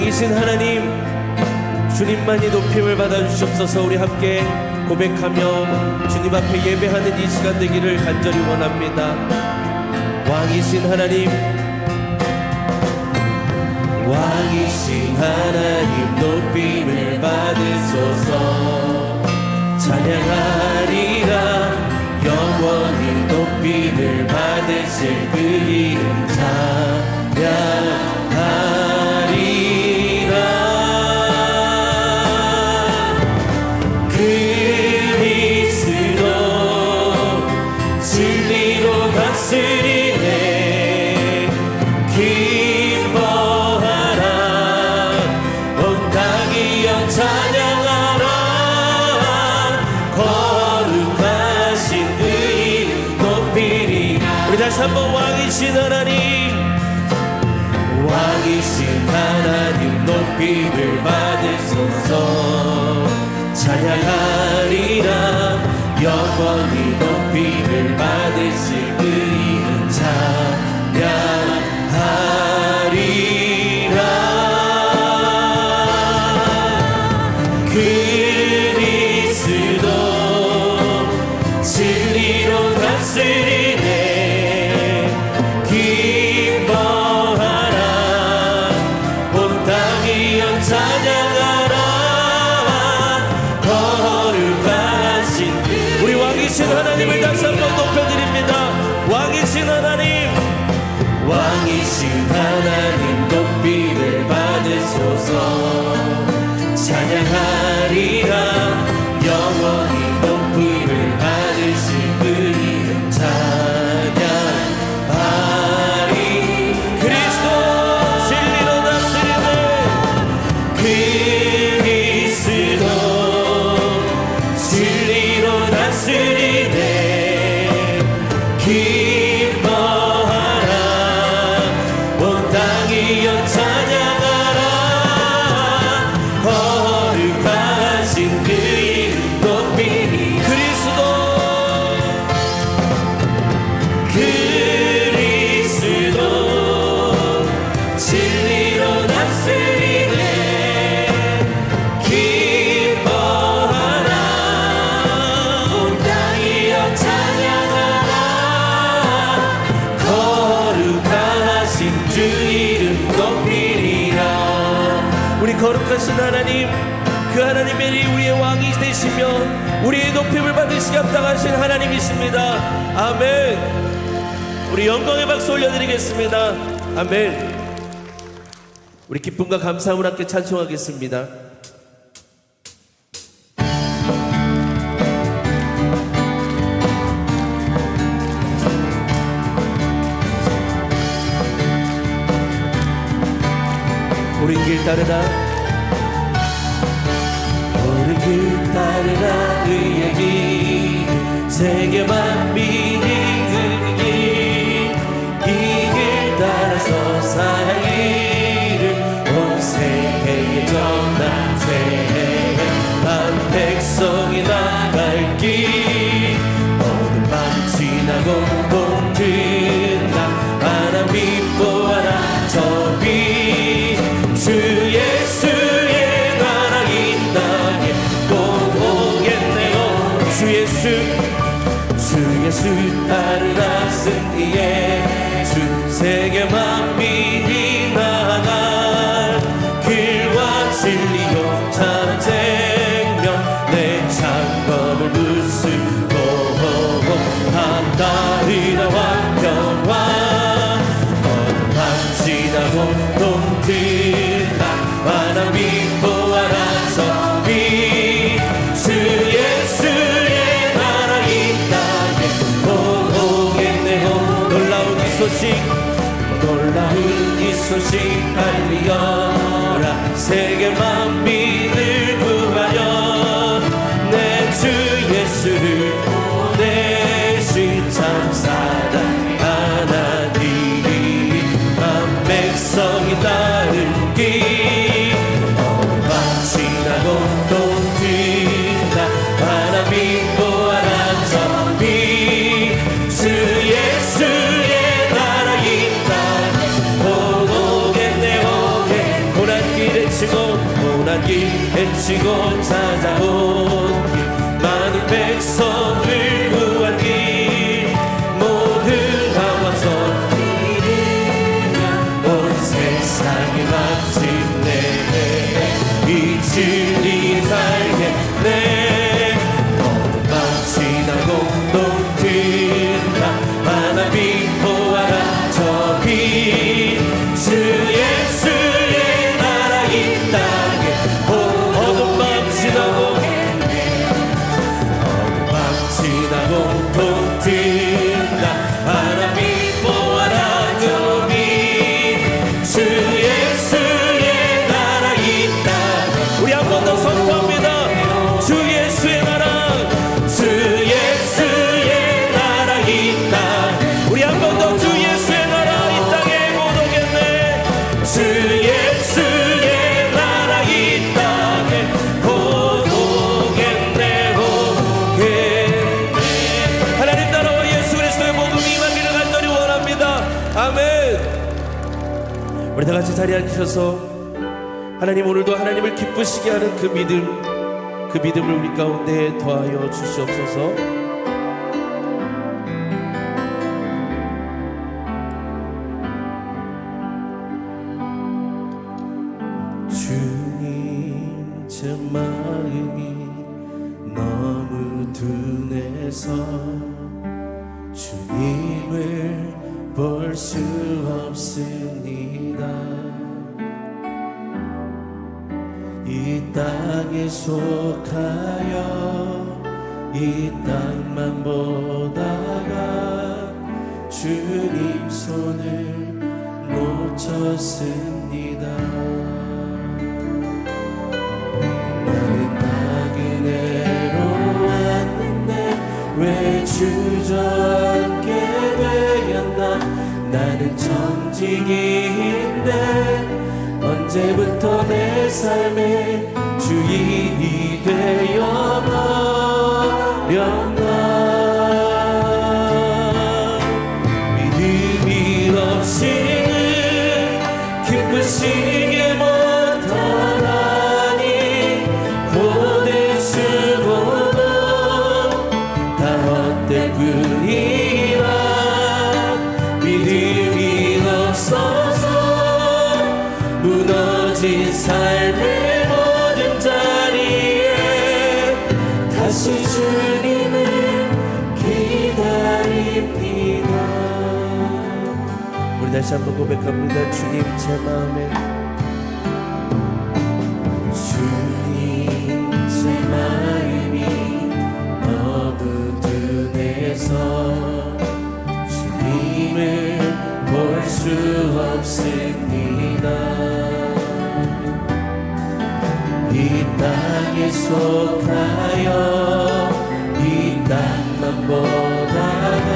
왕이신 하나님 주님만이 높임을 받아 주시옵소서. 우리 함께 고백하며 주님 앞에 예배하는 이 시간 되기를 간절히 원합니다. 왕이신 하나님 왕이신 하나님 높임을 받으소서 높임을 받으소서. 찬양하리라 영원히 높임을 받으실 그 이름 찬양하리라. 그 왕이신 하나님 왕이신 하나님 높이를 받으소서. 찬양하 거룩하신 하나님 그 하나님이 우리의 왕이 되시며 우리의 높임을 받으시기 합당하신 하나님이십니다. 아멘. 우리 영광의 박수 올려드리겠습니다. 아멘. 우리 기쁨과 감사함을 함께 찬송하겠습니다. 오른 길 따르라 길세 소식 놀라운 이 소식 알리어라. 세계 만민을 구하여 Lord's 우리 다 같이 자리에 앉으셔서 하나님 오늘도 하나님을 기쁘시게 하는 그 믿음 그 믿음을 우리 가운데 더하여 주시옵소서. 주님 제 마음이 너무 둔해서 주님을 볼수 속하여 이 땅만 보다가 주님 손을 놓쳤습니다. 나는 나그네로 왔는데 왜 주저앉게 되었나 나는 정직인데 언제부터 내 삶의 주인이 되어 다시 주님을 기다립니다. 우리 다시 한번 고백합니다. 주님 제 마음에 주님 제 마음이 너무 둔해서 주님을 볼 수 없습니다 땅에 속하여 이 땅만 보다가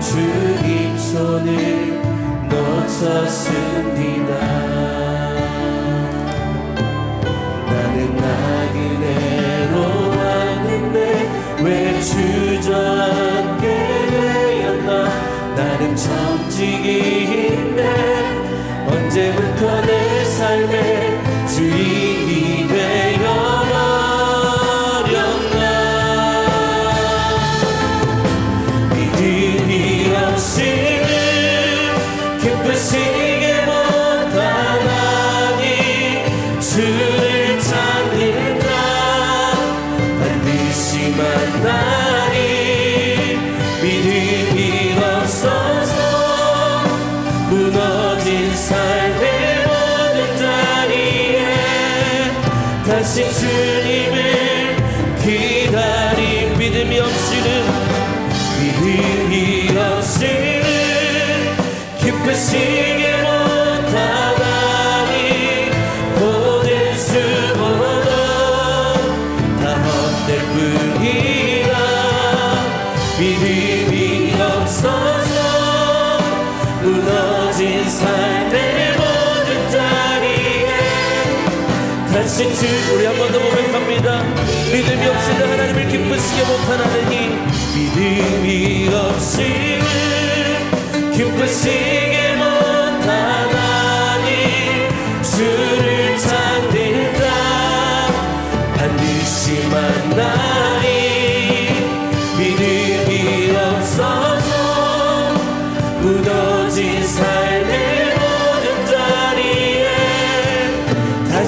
주님 손을 놓쳤습니다. 나는 나그네로 왔는데 왜 주저앉게 되었나? 나는 정직인 삶의 모든 자리에 다시 주님을 기다린 믿음이 없이는 믿음이 없이는 기쁘시게 못하다니 고된 수고도 다 헛될 뿐이라 믿음이 없어서 주 우리 한 번 더 고백합니다. 믿음이 없이는 하나님을 기쁘시게 못하나니 믿음이 없이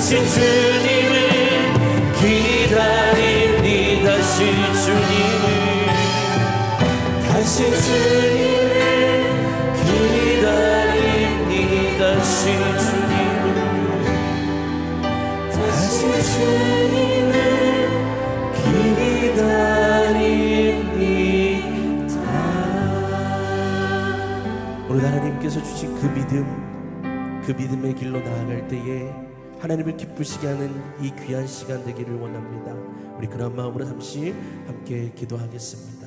다시 주님을 기다립니 다 시 주님을. 다시 주님을 기다립니 다 시 주님을. 다시 주님을 기다립니다. 오늘 하나님께서 주신 그 믿음 그 믿음의 길로 나아갈 때에 하나님을 기쁘시게 하는 이 귀한 시간 되기를 원합니다. 우리 그런 마음으로 잠시 함께 기도하겠습니다